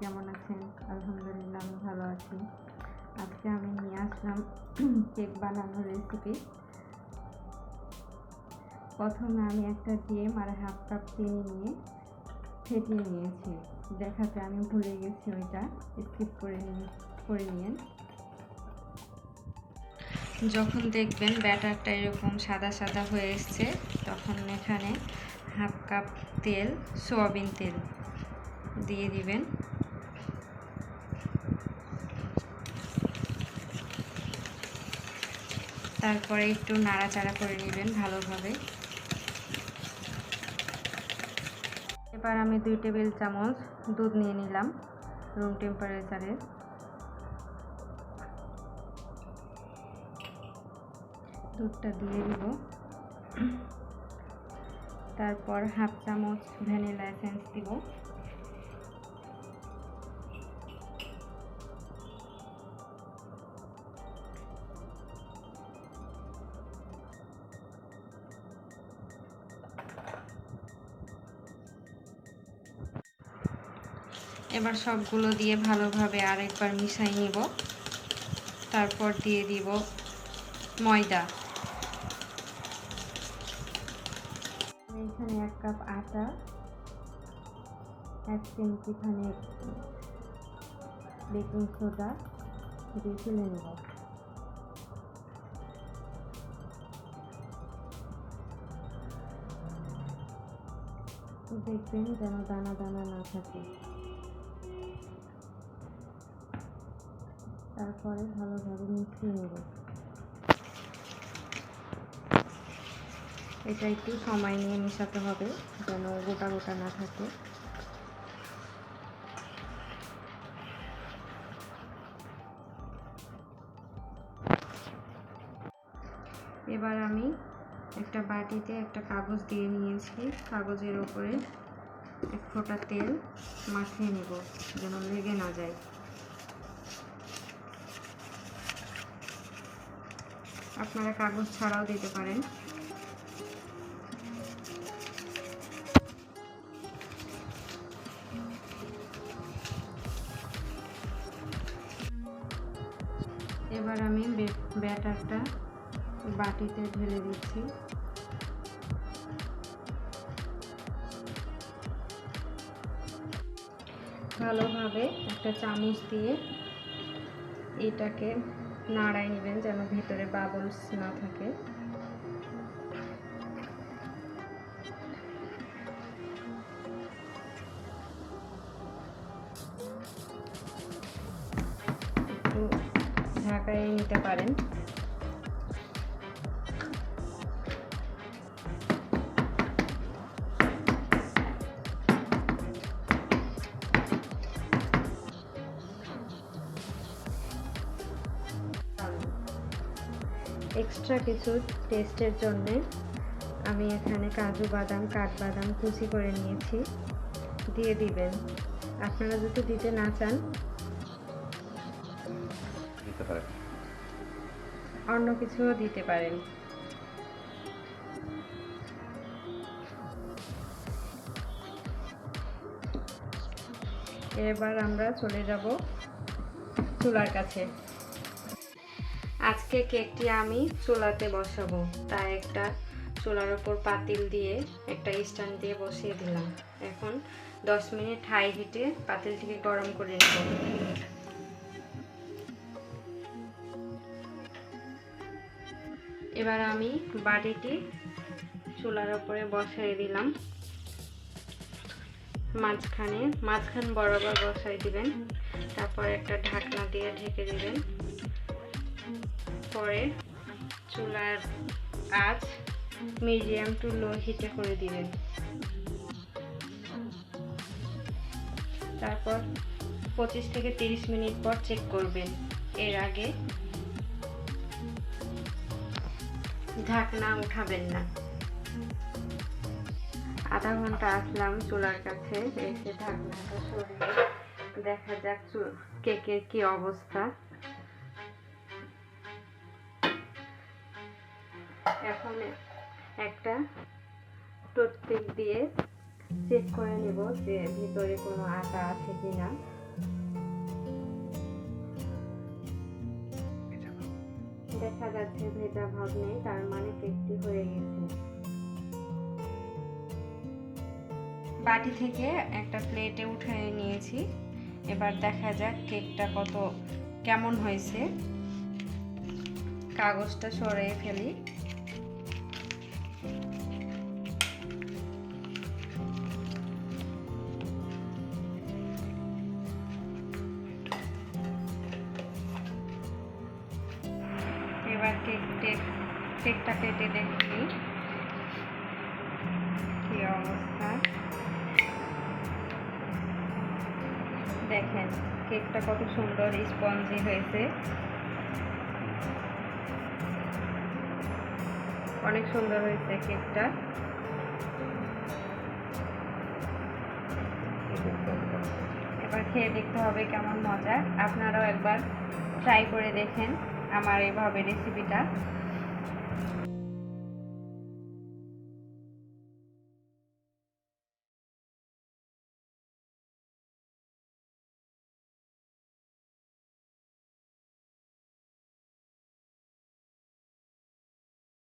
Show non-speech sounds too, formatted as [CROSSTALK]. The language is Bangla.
কেমন আছেন? আলহামদুলিল্লাহ আমি ভালো আছি। আজকে আমি নিয়ে আসলাম [CLEARS THROAT] কেক বানানোর রেসিপি প্রথমে আমি একটা ডিম আর হাফ কাপ চিনি নিয়ে ফেটিয়ে নিয়েছি। দেখাতে আমি ভুলে গেছি ওইটা। স্কিপ করে নিয়ে করে নিয়ে যখন দেখবেন ব্যাটারটা এরকম সাদা সাদা হয়ে এসছে, তখন এখানে হাফ কাপ তেল, সোয়াবিন তেল দিয়ে দিবেন। তারপরে একটু নাড়াচাড়া করে নেবেন ভালোভাবে। এবার আমি দুই টেবিল চামচ দুধ নিয়ে নিলাম রুম টেম্পারেচারে দুধটা দিয়ে দিব। তারপর হাফ চামচ ভ্যানিলা এসেন্স দিব। এবার সবগুলো দিয়ে ভালোভাবে আরেকবার মিশাই নিব। তারপর দিয়ে দিব ময়দা। এখানে এক কাপ আটা, এক চিমটি খানে বেকিং সোডা দিয়ে তুলে নেব। দেখবেন যেন দানা দানা না থাকে। তারপরে ভালোভাবে মিশিয়ে নেব। এটা একটু সময় নিয়ে মেশাতে হবে, যেন গোটা গোটা না থাকে। এবার আমি একটা বাটিতে একটা কাগজ দিয়ে নিয়েছি। কাগজের ওপরে এক ফোঁটা তেল মাখিয়ে নেব, যেন লেগে না যায়। আপনারা কাগজ ছাড়াও দিতে পারেন। এবার আমি ব্যাটারটা বাটিতে ঢেলে দিচ্ছি। ভালোভাবে একটা চামচ দিয়ে এটাকে নাড়াই নেবেন যেন ভিতরে বাবলস না থাকে। একটু ঢাকায় নিতে পারেন। এক্সট্রা কিছু টেস্টের জন্যে আমি এখানে কাজু বাদাম কাঠবাদাম কুচি করে নিয়েছি। দিয়ে দিবেন। আপনারা যদি দিতে না চান অন্য কিছুও দিতে পারেন। এবার আমরা চলে যাব চুলার কাছে। আজকে কেকটি আমি চুলাতে বসাবো। তাই একটা চুলার ওপর পাতিল দিয়ে, একটা স্ট্যান্ড দিয়ে বসিয়ে দিলাম। এখন দশ মিনিট হাই হিটে পাতিলটিকে গরম করে নেব। এবার আমি বাটিটি চুলার ওপরে বসাই দিলাম। মাঝখানে, মাঝখান বরাবর বসাই দিবেন। তারপর একটা ঢাকনা দিয়ে ঢেকে দিবেন। পরে চুলার আঁচ মিডিয়াম টু লো হিটে করে দিবেন। তারপর পঁচিশ থেকে তিরিশ মিনিট পর চেক করবেন। এর আগে ঢাকনা উঠাবেন না। আধা ঘণ্টা আসলাম চুলার কাছে, এসে ঢাকনাটা সরিয়ে দেখা যাক কেকের কি অবস্থা। এখন একটা টুথপিক দিয়ে চেক করে নেব যে ভিতরে কোনো আটা আছে কি না দেখা যাচ্ছে ভেজা ভাব নেই, তার মানে কেকটি হয়ে গেছে। বাটি থেকে একটা প্লেটে উঠে নিয়েছি। এবার দেখা যাক কেকটা কত, কেমন হয়েছে। কাগজটা সরিয়ে ফেলি। এবার কেক কেকটা কেটে দেখি। কি অবস্থা? দেখেন, কেকটা কত সুন্দর স্পঞ্জি হয়েছে। অনেক সুন্দর হয়েছে কেকটা। এবার খেয়ে দেখতে হবে কেমন মজা। আপনারাও একবার ট্রাই করে দেখেন। আমার এভাবে রেসিপিটা